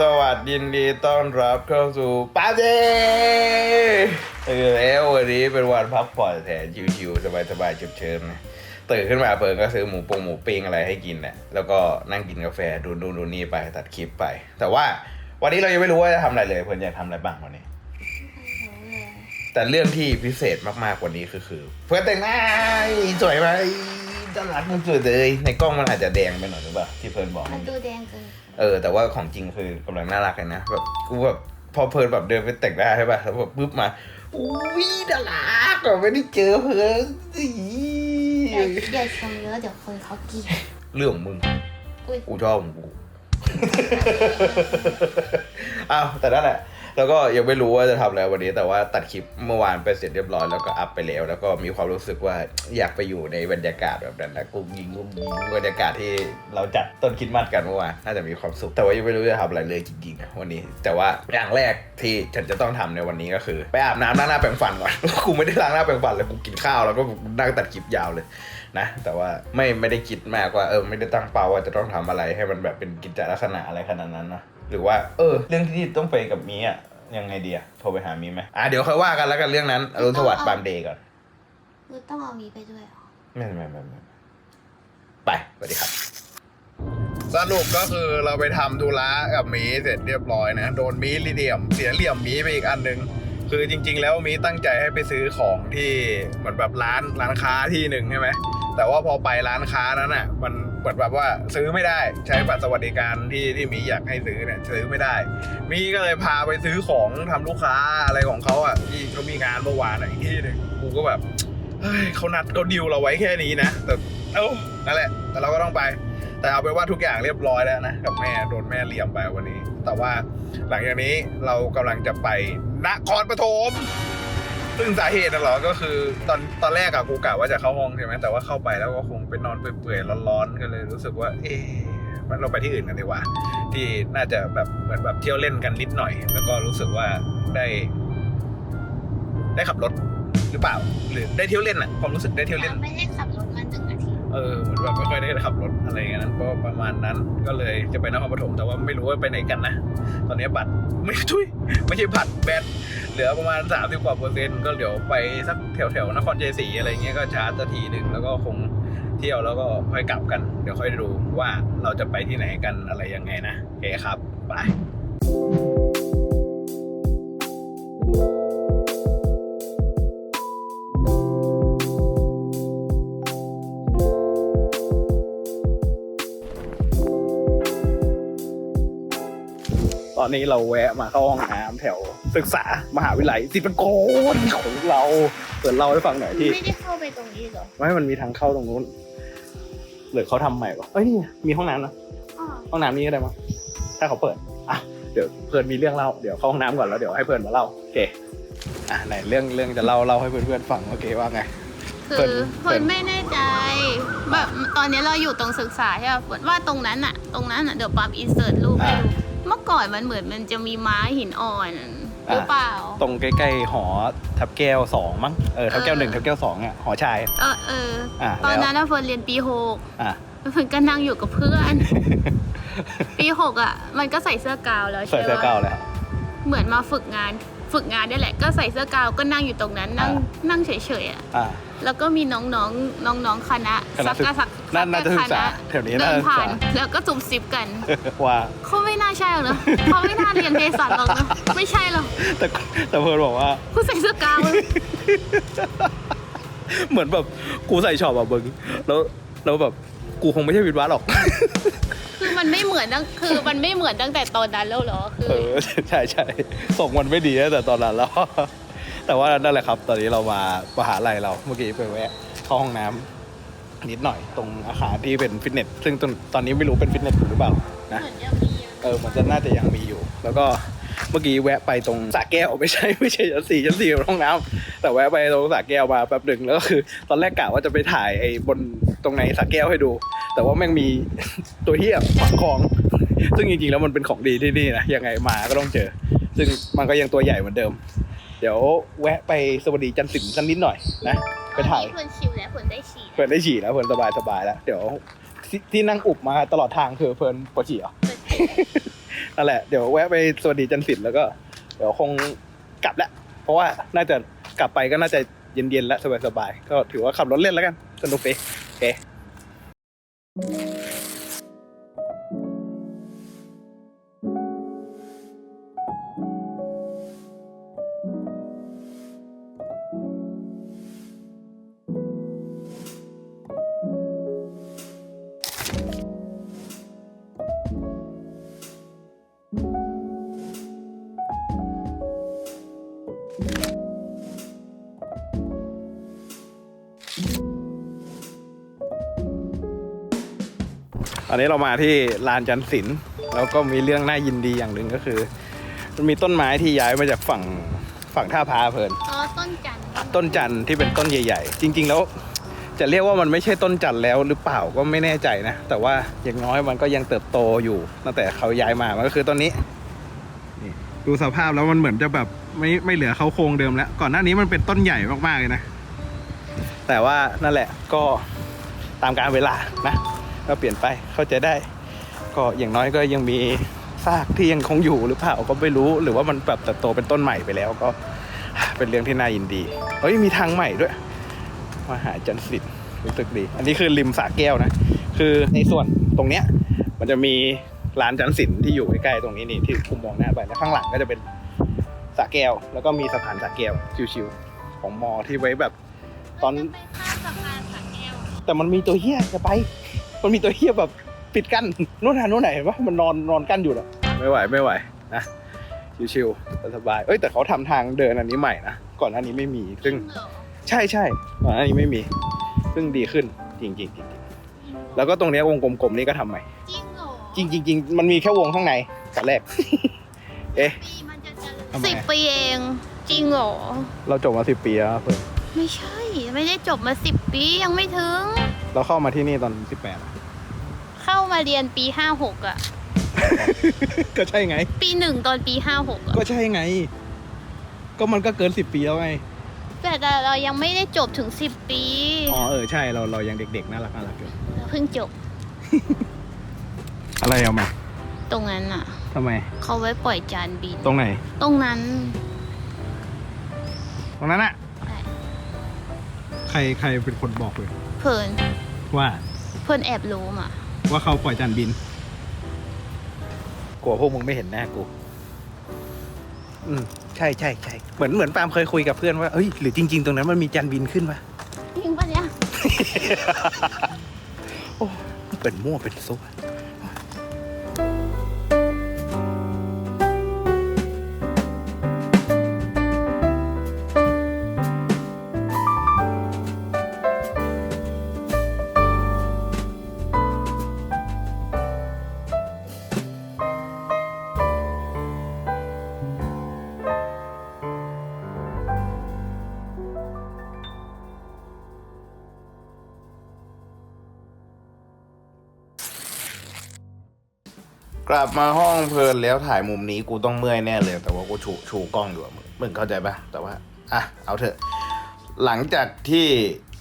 สวัสดียินดีต้อนรับเข้าสู่ปาร์ตี้ตื่นแล้ววันนี้เป็นวันพักผ่อนแสนชิวๆสบายๆเชิมๆนะตื่นขึ้นมาเพิ่งก็ซื้อหมูปงหมูปิ้งอะไรให้กินเนี่ยแล้วก็นั่งกินกาแฟดูดูดูนี่ไปตัดคลิปไป แต่ว่าวันนี้เรายังไม่รู้ว่าจะทำอะไรเลยเพิร์นอยากทำอะไรบ้างวันนี้ แต่เรื่องที่พิเศษมากๆกว่านี้คือคือ เพื่อนแต่งหน้าสวยไหมด้านหลังมันสวยเลยในกล้องมันอาจจะแดงไปหน่อยหรือเปล่าที่เพิร์นบอก มันดูแดงเกิน เออ แต่ว่าของจริงคือกำลังน่ารักเลยนะแบบกูแบบพอเพิร์นแบบเดินไปแต่งหน้าใช่ป่ะแล้วแบบปุ๊บมาอุ้ยน่ารักแบบไม่ได้เจอเพิร์นอี๋อย่าอย่าชมเยอะเดี๋ยวคนเขาเกลียดเรื่องของมึงอุ้ยกูชอบของกูอ้าวแต่นั่นแหละ แล้วก็ยังไม่รู้ว่าจะทำอะไรวันนี้ แต่ว่าตัดคลิปเมื่อวานไปเสร็จเรียบร้อยแล้วก็อัพไปแล้ว แล้วก็มีความรู้สึกว่าอยากไปอยู่ในบรรยากาศแบบนั้นนะกุ้งยิงกุ้งยิงบรรยากาศที่เราจัดต้นคริดมัดกันเมื่อวานน่าจะมีความสุข แต่ว่ายังไม่รู้จะทำอะไรเลยจริงๆนะวันนี้ แต่ว่าอย่างแรกที่ฉันจะต้องทำในวันนี้ก็คือ ไปอาบน้ำล้างหน้าแปรงฟันก่อน กูไม่ได้ล้างหน้าแปรงฟันเลยกูกินข้าวแล้วก็นั่งตัดคลิปยาวเลย นะ แต่ว่าไม่ไม่ได้คิดมากว่าเออไม่ได้ตั้งเป้าว่าจะต้องทำอะไรให้มันแบบเป็นกิจลักษณะอะไรขนาดนั้นนะหรือว่าเออ เรื่องที่ต้องไปกับมีอะยังไงดีอะโทรไปหามีไหมอะเดี๋ยวค่อยว่ากันแล้วกันเรื่องนั้นอรุณสวัสดิ์ปามเดย์ก่อนมึงต้องเอามีไปด้วยเหรอไม่ไม่ไม่ไม่ไปสวัสดีครับ สรุปก็คือเราไปทำธุระกับหมีเสร็จเรียบร้อยนะ โดนหมีเหลี่ยม เสียเหลี่ยมหมีไปอีกอันหนึ่ง คือจริง ๆ แล้วมีตั้งใจให้ไปซื้อของที่เหมือนแบบร้านร้านค้าที่หนึ่งใช่ไหมแต่ว่าพอไปร้านค้านั้นอะมันเหมือนแบบว่าซื้อไม่ได้ใช้บัตรสวัสดิการที่ที่มีอยากให้ซื้อเนี่ยซื้อไม่ได้ มีก็เลยพาไปซื้อของทำลูกค้าอะไรของเขาอะที่เขามีงานเมื่อวานอะอีกที่หนึ่งกูก็แบบเฮ้ยเขานัดเขาดิวเราไว้แค่นี้นะแต่เอ้านั่นแหละ แต่เราก็ต้องไป แต่เอาเป็นว่าทุกอย่างเรียบร้อยแล้วนะ กับแม่โดนแม่เหลี่ยมไปวันนี้ แต่ว่าหลังจากนี้เรากำลังจะไปนครปฐมซึ่งสาเหตุน่ะเหรอก็คือตอนตอนแรกอะกูกะว่าจะเข้าห้องใช่ไหมแต่ว่าเข้าไปแล้วก็คงไปนอนเปื่อยๆร้อนๆก็เลยรู้สึกว่า เอ๊ะมันเราไปที่อื่นกันดีกว่า ที่น่าจะแบบเหมือนแบบเที่ยวเล่นกันนิดหน่อย แล้วก็รู้สึกว่าได้ ได้ขับรถหรือเปล่า หรือได้เที่ยวเล่นอะความรู้สึกได้เที่ยวเล่นไม่ได้ขับรถมาหนึ่ง อาทิตย์เออเหมือนแบบไม่ค่อยได้ขับรถอะไรอย่างนั้นก็ประมาณนั้นก็เลยจะไปนครปฐมแต่ว่าไม่รู้ว่าไปไหนกันนะ ตอนนี้บัตรไม่ทุยไม่ใช่บัตรแบตเหลือประมาณ3 0กว่าเปอร์เซ็นต์ก็เดี๋ยวไปสักแถวแถวนครชัยศรีอะไรเงี้ยก็ชาร์จทีหนึ่งแล้วก็คงเที่ยวแล้วก็ค่อยกลับกัน เดี๋ยวค่อยดูว่าเราจะไปที่ไหนกันอะไรยังไงนะโอเคครับไป ตอนนี้เราแวะมาเข้าห้องน้ำแถวศึกษามหาวิทยาลัยศิลปากรของเราเปิดเล่าให้ฟังหน่อยที่ไม่ได้เข้าไปตรงนี้เหรอไม่มันมีทางเข้าตรงนู้นหรือเขาทำใหม่ปะเอ้ยนี่ไงมีห้องน้ำนะอ๋อห้องน้ำนี้ก็ได้มั้งถ้าเขาเปิดอะเดี๋ยวเพื่อนมีเรื่องเล่าเดี๋ยวเข้าห้องน้ำก่อนแล้วเดี๋ยวให้เพื่อนมาเล่าโอเคอะไหนเรื่องเรื่องจะเล่าเล่าให้เพื่อนเพื่อนๆฟังโอเคว่าไง คืเปิอดเฟิร์นไม่แน่ใจแบบตอนนี้เราอยู่ตรงศึกษาใช่ป่ะเฟิร์นว่าตรงนั้นอะตรงนั้นอะเดี๋ยวปั๊บอินเสิร์ตรูปให้ดู เมื่อก่อนมันเหมือนมันจะมีไม้หินอ่อนหรือเปล่า ตรงใกล้ๆหอทับแก้วสองมั้งเออทับแก้วหนึ่งทับแก้วสองอะหอชาย เออเอออะตอนแล้วนั้นน่ะเฟิร์นเรียนปีหกอะเฟิร์นก็นั่งอยู่กับเพื่อน ปีหกอะ มันก็ใส่เสื้อกาวแล้วใส่ใช่เสื้อปะเก้าแล้ว เหมือนมาฝึกงาน ฝึกงานนี่แหละ ก็ใส่เสื้อกาวก็นั่งอยู่ตรงนั้นนั่งอ่านั่งเฉยๆอะ อะ แล้วก็มีน้องๆน้องๆคณะคณะสักกะสักน่าน่าจะศึคกษาณะแถวนี้เดิน่าจะนศึกผ่าษาน แล้วก็จุ่มซิปกัน ว่า เขาไม่น่าใช่หรอกนะเขาไม่น่าเรียนเภสัชหรอกนะไม่ใช่หรอกแต่แต่เพื่อนบอกว่า ผู้ใส่เสื้อกาวเหมือนแบบกูใส่ช็อปอะมึงแล้วแล้วแบบกูคงไม่ใช่วิทย์วะหรอก คือมันไม่เหมือนตั้งคือมันไม่เหมือนตั้งแต่ตอนนั้นแล้วเหรอคือเออใช่ใช่ส่งมันไม่ดีตั้งแต่ตอนนั้นแล้ว แต่ว่านั่นแหละครับ ตอนนี้เรามามหาลัยเราเมื่อกี้ไปแวะเข้าห้องน้ำนิดหน่อยตรงอาคารที่เป็นฟิตเนสซึ่งตอนตอนนี้ไม่รู้เป็นฟิตเนสอยู่หรือเปล่านะเหมือนจะมีอยู่เออมันจะน่าจะยังมีอยู่ แล้วก็เมื่อกี้แวะไปตรงสระแก้วไม่ใช่ไม่ใช่ชั้นสี่ชั้นสี่เป็นห้องน้ำแต่แวะไปตรงสระแก้วมาแป๊บหนึ่งแล้วก็คือ ตอนแรกกะว่าจะไปถ่ายไอ้บนตรงในสระแก้วให้ดู แต่ว่าแม่งมีตัวเหี้ยขวางคลองซึ่งจริงๆแล้วมันเป็นของดีที่นี่นะยังไงมาก็ต้องเจอ ซึ่งมันก็ยังตัวใหญ่เหมือนเดิม เดี๋ยวแวะไปสวัสดีจันทร์สิงสักนิดหน่อยนะไปถ่ายเพื่อนชิวแล้วเพื่อนได้ฉี่เพื่อนได้ฉี่แล้วเพื่อนสบายสบายแล้ว เดี๋ยวที่ที่นั่งอุบมาตลอดทางคือเพื่อนปวดฉี่เหรอเพื่อนนั่นแหละเดี๋ยวแวะไปสวัสดีจันทร์สินแล้วก็ เดี๋ยวคงกลับแล้วเพราะว่าน่าจะกลับไปก็น่าจะเย็นๆแล้วสบายๆก็ถือว่าขับรถเล่นแล้วกันสนุกดีโอเค ตอนนี้เรามาที่ลานจันทร์ศิลป์แล้วก็มีเรื่องน่ายินดีอย่างหนึ่งก็คือ มันมีต้นไม้ที่ย้ายมาจากฝั่งฝั่งท่าพาเพลิน อ๋อต้นจันทร์ต้นจันทร์ที่เป็นต้นใหญ่ ๆ จริง ๆ แล้วจะเรียกว่ามันไม่ใช่ต้นจันทร์แล้วหรือเปล่าก็ไม่แน่ใจนะ แต่ว่าอย่างน้อยมันก็ยังเติบโตอยู่ตั้งแต่เขาย้ายมามันก็คือต้นนี้นี่ดูสภาพแล้วมันเหมือนจะแบบไม่ไม่เหลือเขาโครงเดิมแล้ว ก่อนหน้านี้มันเป็นต้นใหญ่มากๆเลยนะ แต่ว่านั่นแหละก็ตามการเวลานะ ก็เปลี่ยนไปเข้าใจได้ ก็อย่างน้อยก็ยังมีซากที่ยังคงอยู่หรือเปล่าก็ไม่รู้ หรือว่ามันแบบเติบโตเป็นต้นใหม่ไปแล้วก็เป็นเรื่องที่น่ายินดีเฮ้ยมีทางใหม่ด้วยมาหาจันทร์สิทธิ์รู้สึกดี อันนี้คือริมสระแก้วนะ คือในส่วนตรงเนี้ยมันจะมีร้านจันทร์สินที่อยู่ใกล้ๆตรงนี้นี่ที่คุมมองหน้าไปแล้วข้างหลังก็จะเป็นสระแก้ว แล้วก็มีสะพานสระแก้วชิวๆของมอที่ไว้แบบตอนข้ามสะพานสักแก้วแต่มันมีตัวเฮี้ยจะไป มันมีตัวเฮี้ยแบบปิดกั้นนู่นน่ะนู่นไหนเห็นปะมันนอนนอนกั้นอยู่นะไม่ไหวไม่ไหวนะชิวๆสบายๆเอ้ยแต่เขาทำทางเดินอันนี้ใหม่นะก่อนหน้านี้ไม่มีซึ่งเหรอใช่ใช่ก่อนหน้านี้ไม่มี ซึ่งดีขึ้นจริงๆจริงๆแล้วก็ตรงเนี้ยวงกลมๆนี่ก็ทำใหม่จริงเหรอจริงๆจริงๆมันมีแค่วงข้างในตอนแรก เอ๊ะปีมันจะเจริญทำไมสิบปีเองจริงเหรอ เราจบมาสิบปีแล้วเพิ่งไม่ใช่ ไม่ได้จบมาสิบปียังไม่ถึง เราเข้ามาที่นี่ตอนสิบแปด เข้ามาเรียนปีห้าหกอะก็ใช่ไง ปีหนึ่งตอนปีห้าหกอะก็ใช่ไง ก็มันก็เกินสิบปีแล้วไง แต่เรายังไม่ได้จบถึงสิบปี อ๋อเออใช่เราเรายังเด็กๆน่ารักน่ารักอยู่เราเพิ่งจบ อะไรเอามาตรงนั้นอะทำไม เขาไว้ปล่อยจานบิน ตรงไหน ตรงนั้น ตรงนั้นอะ ใช่ใครใครเป็นคนบอกเลยเพิ่นว่าเพิ่นแอบรู้มา ว่าเขาปล่อยจานบิน กลัวพวกมึงไม่เห็นหน้ากู อืมใช่ใช่ใช่เหมือนเหมือนปาล์มเคยคุยกับเพื่อนว่าเอ้ยหรือจริง ๆ ตรงนั้นมันมีจานบินขึ้นปะ จริงปะเนี่ย โอ้เป็นมั่วเป็นซุป กลับมาห้องเพลินแล้วถ่ายมุมนี้กูต้องเมื่อยแน่เลย แต่ว่ากูชูชูกล้องอยู่มึงมึงเข้าใจปะแต่ว่าอะเอาเถอะ หลังจากที่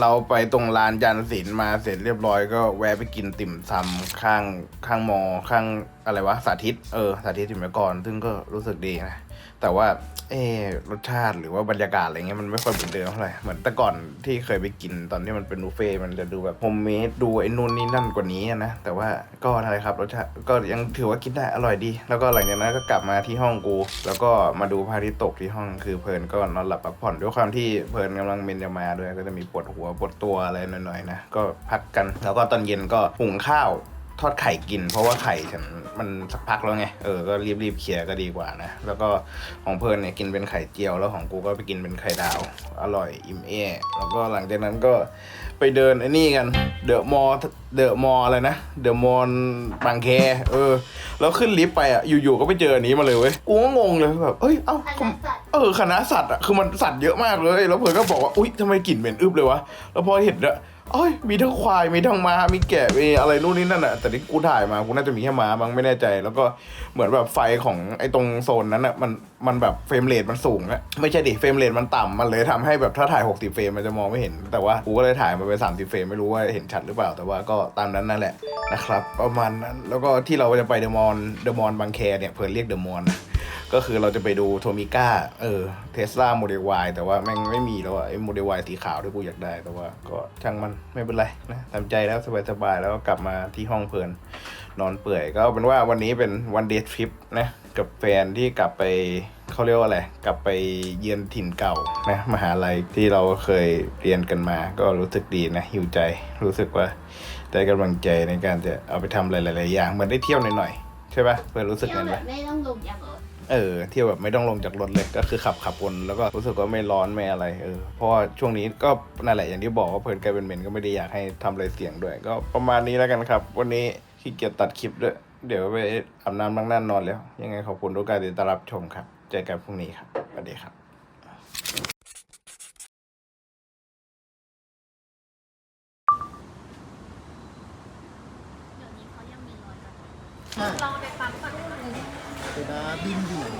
เราไปตรงลานยันศิลป์มาเสร็จเรียบร้อยก็แวะไปกินติ่มซำข้างข้างมอข้างอะไรวะสาธิต เออ สาธิตถิ่มกรซึ่งก็รู้สึกดีนะ แต่ว่าเออรสชาติหรือว่าบรรยากาศอะไรเงี้ยมันไม่ค่อยเหมือนเดิมเท่าไหร่เหมือนแต่ก่อนที่เคยไปกินตอนที่มันเป็นบุฟเฟ่มันจะดูแบบโฮมเมดดูไอ้นู่นนี่นั่นกว่านี้นะแต่ว่าก็อะไรครับรสชาติก็ยังถือว่ากินได้อร่อยดี แล้วก็หลังจากนั้นก็กลับมาที่ห้องกู แล้วก็มาดูพระอาทิตย์ตกที่ห้องคือเพลินก็นอนหลับพักผ่อนด้วยความที่เพลินกำลังเมนจะมาด้วยก็จะมีปวดหัวปวดตัวอะไรหน่อยๆนะก็พักกัน แล้วก็ตอนเย็นก็หุงข้าว ทอดไข่กิน เพราะว่าไข่ฉันมันสักพักแล้วไง เออ ก็รีบๆเคลียร์ก็ดีกว่านะ แล้วก็ของเพลิร์นเนี่ยกินเป็นไข่เจียว แล้วของกูก็ไปกินเป็นไข่ดาว อร่อยอิ่มเอ้แล้วก็หลังจากนั้นก็ไปเดินไอ้นี่กัน เดอะมอลเดอะมอลอะไรนะ เดอะมอลบางแค เออ แล้วขึ้นลิฟต์ไปอะ อยู่ๆ ก็ไปเจออันนี้มาเลยเว้ย กูก็งงเลยแบบ เอ้ย เอ้าคณะสัตว์เออ คณะสัตว์อะ คือมันสัตว์เยอะมากเลย แล้วเพลิร์นก็บอกว่า อุ๊ยทำไมกลิ่นเหม็นอึบเลยวะ แล้วพอเห็นอะ โอ้ยมีทั้งควายมีทั้งม้ามีแกะมีอะไรนู่นนี่นั่นอะแต่ที่กูถ่ายมากูน่าจะมีแค่ม้าบางไม่แน่ใจ แล้วก็เหมือนแบบไฟของไอ้ตรงโซนนั้นอะมันมันแบบเฟรมเรทมันสูงอะไม่ใช่ดิเฟรมเรทมันต่ำมันเลยทำให้แบบถ้าถ่าย 60 เฟรมมันจะมองไม่เห็น แต่ว่ากูก็เลยถ่ายมาเป็น30 เฟรมไม่รู้ว่าเห็นชัดหรือเปล่าแต่ว่าก็ตามนั้นนั่นแหละนะครับประมาณนั้นแล้วก็ที่เราจะไปเดอะมอนเดอะมอนบางแคเนี่ยเพื่อนเรียกเดอะมอน ก็คือเราจะไปดูโทมิก้าเออเทสลาโมเดล Y แต่ว่าแม่งไม่มีแล้วอะไอโมเดล Y สีขาวที่กูอยากได้ แต่ว่าก็ช่างมันไม่เป็นไรนะทำใจแล้วสบายๆแล้วก็กลับมาที่ห้องเพลินนอนเปื่อยก็เป็นว่าวันนี้เป็นวันเดททริปนะกับแฟนที่กลับไปเขาเรียกว่าอะไร กลับไปเยือนถิ่นเก่านะมหาลัยที่เราเคยเรียนกันมา ก็รู้สึกดีนะหิวใจ รู้สึกว่าได้กำลังใจในการจะเอาไปทำหลายๆอย่างเหมือนได้เที่ยวหน่อยๆใช่ปะเพื่อรู้สึกเที่ยงั้นแบปะบไม่ต้องลงจากรถ เออเที่ยวแบบไม่ต้องลงจากรถเลยก็คือขับขับวนแล้วก็รู้สึกว่าไม่ร้อนไม่อะไรเออเพราะว่าช่วงนี้ก็นั่นแหละอย่างที่บอกว่าเพลินกลายเป็นเหม็นก็ไม่ได้อยากให้ทำอะไรเสี่ยงด้วย ก็ประมาณนี้แล้วกันครับ วันนี้ขี้เกียจตัดคลิปด้วย เดี๋ยวไปอาบน้ำล้างหน้านอนแล้ว ยังไงขอบคุณทุกการติดตามรับชมครับเจอกันพรุ่งนี้ครับสวัสดีครับเดี๋ยวนี้เขายังมีรอยแบบใช่ลองไปปั๊มก่อนเดี๋ยวนะบิน อยู่ไหน